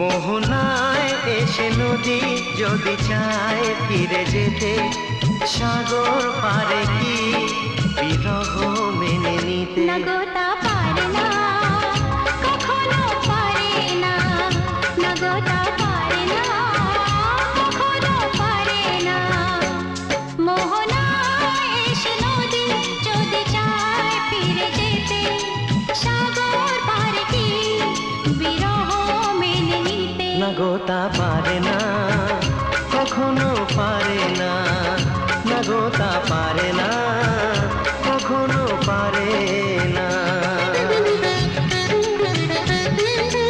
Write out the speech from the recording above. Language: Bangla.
মোহনায় এসে নদী যদি চায় ফিরে যেতে সাগর পারে কি বিরহ মেনে নিতে? নগতা পারে না কখনো পারে না না পারে না।